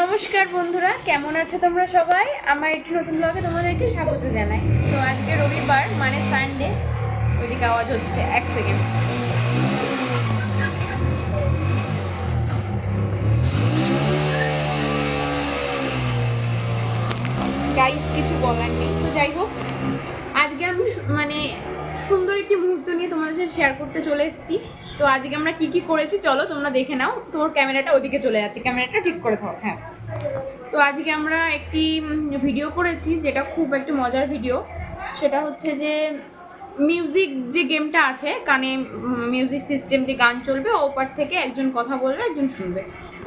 নমস্কার বন্ধুরা, কেমন আছো তোমরা সবাই? আমার একটি নতুন ব্লগে তোমাদেরকে স্বাগত জানাই। তো আজকে রবিবার মানে সানডে ওইদিকে আওয়াজ হচ্ছে এক সেকেন্ড গাইস কিছু বলার নেই। তো যাই হোক, আজকে আমি মানে সুন্দর একটি মুহূর্ত নিয়ে তোমাদের সাথে শেয়ার করতে চলে এসেছি। তো আজকে আমরা কি কি করেছি চলো তোমরা দেখে নাও। তোমার ক্যামেরাটা ওদিকে চলে যাচ্ছে। ক্যামেরাটা ঠিক করে দাও হ্যাঁ। তো আজকে আমরা একটি ভিডিও করেছি যেটা খুব একটা মজার ভিডিও সেটা হচ্ছে যে মিউজিক যে গেমটা আছে, কানে মিউজিক সিস্টেম দিয়ে গান চলবে ওপার থেকে একজন কথা বলবে, একজন শুনবে।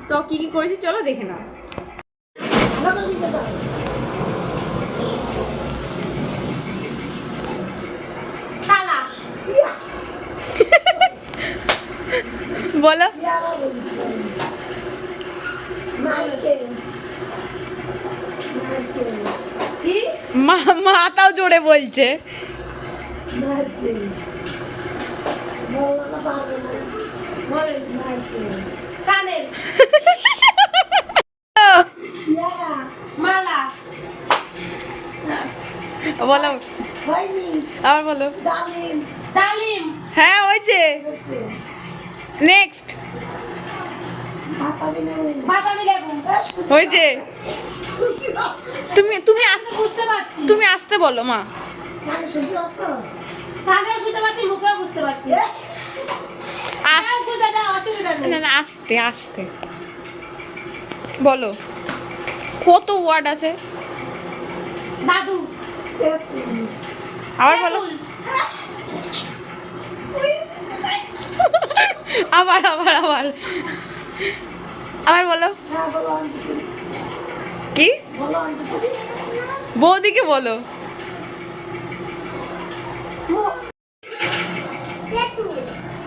তো কি কি করেছি চলো দেখে নাও। বলো। মা মাতাও জোরে বলছে। বলো। আবার বলো। ডালিম। হ্যাঁ নেক্সট যে তুমি তুমি আস- বুঝতে পারছি তুমি আসতে বলো মা। আস্তে আস্তে। বলো। কত ওয়ার্ড আছে? দাদু। আবার বলো। আবার আবার আবার। আবার বলো। কি? বৌদিকে বলো।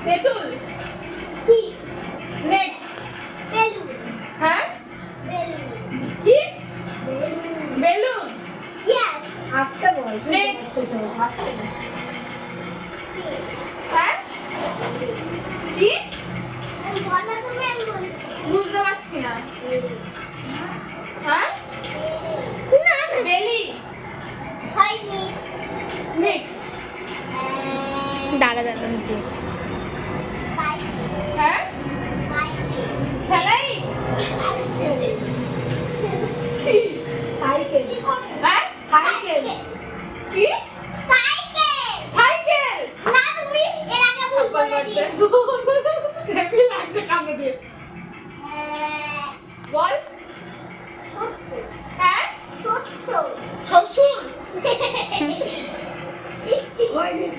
তেঁতুল। নেক্সট হ্যাঁ কি বেলুন নেক্সট হ্যাঁ কি বুঝতে পারছি না হ্যাঁ? বেলি নেক্সট দাঁড়া দাঁড়া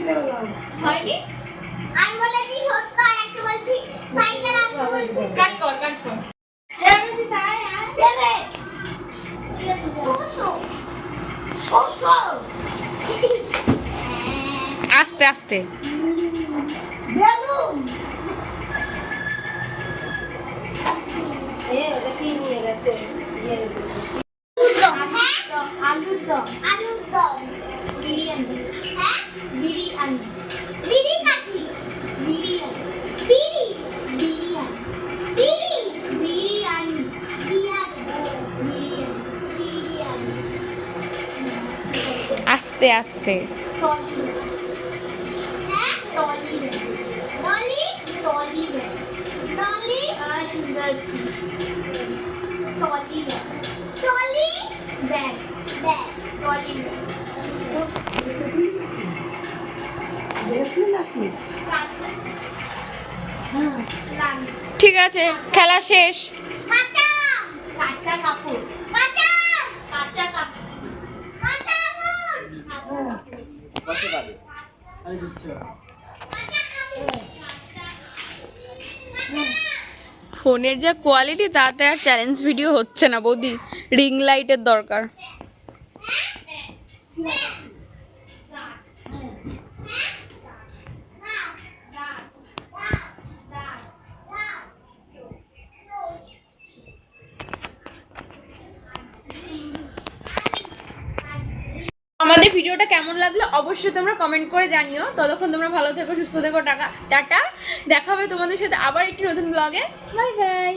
হয়নি? আমি বলেছি সত্য আর একটা বলছি সাইকেল আনতে বলছি। কাট কর কাট কর। আস্তে আস্তে। আলুর দম আলুর দম। বিড়ি কাঠি বিড়ি বিড়ি বিরিয়ানি বিরিয়ানি বিরিয়ানি বিরিয়ানি আস্তে আস্তে টলি হ্যাঁ সুন্দর টলি টলি ব্যাগ ঠিক আছে, খেলা শেষ। ফোনের যা কোয়ালিটি তাতে আর চ্যালেঞ্জ ভিডিও হচ্ছে না, বৌদি। রিং লাইটের দরকার। আমাদের ভিডিওটা কেমন লাগল অবশ্যই তোমরা কমেন্ট করে জানিও। ততক্ষণ তোমরা ভালো থেকো, সুস্থ থেকো, টাকা, টাটা। দেখা হবে তোমাদের সাথে আবার একটি নতুন ব্লগে বাই বাই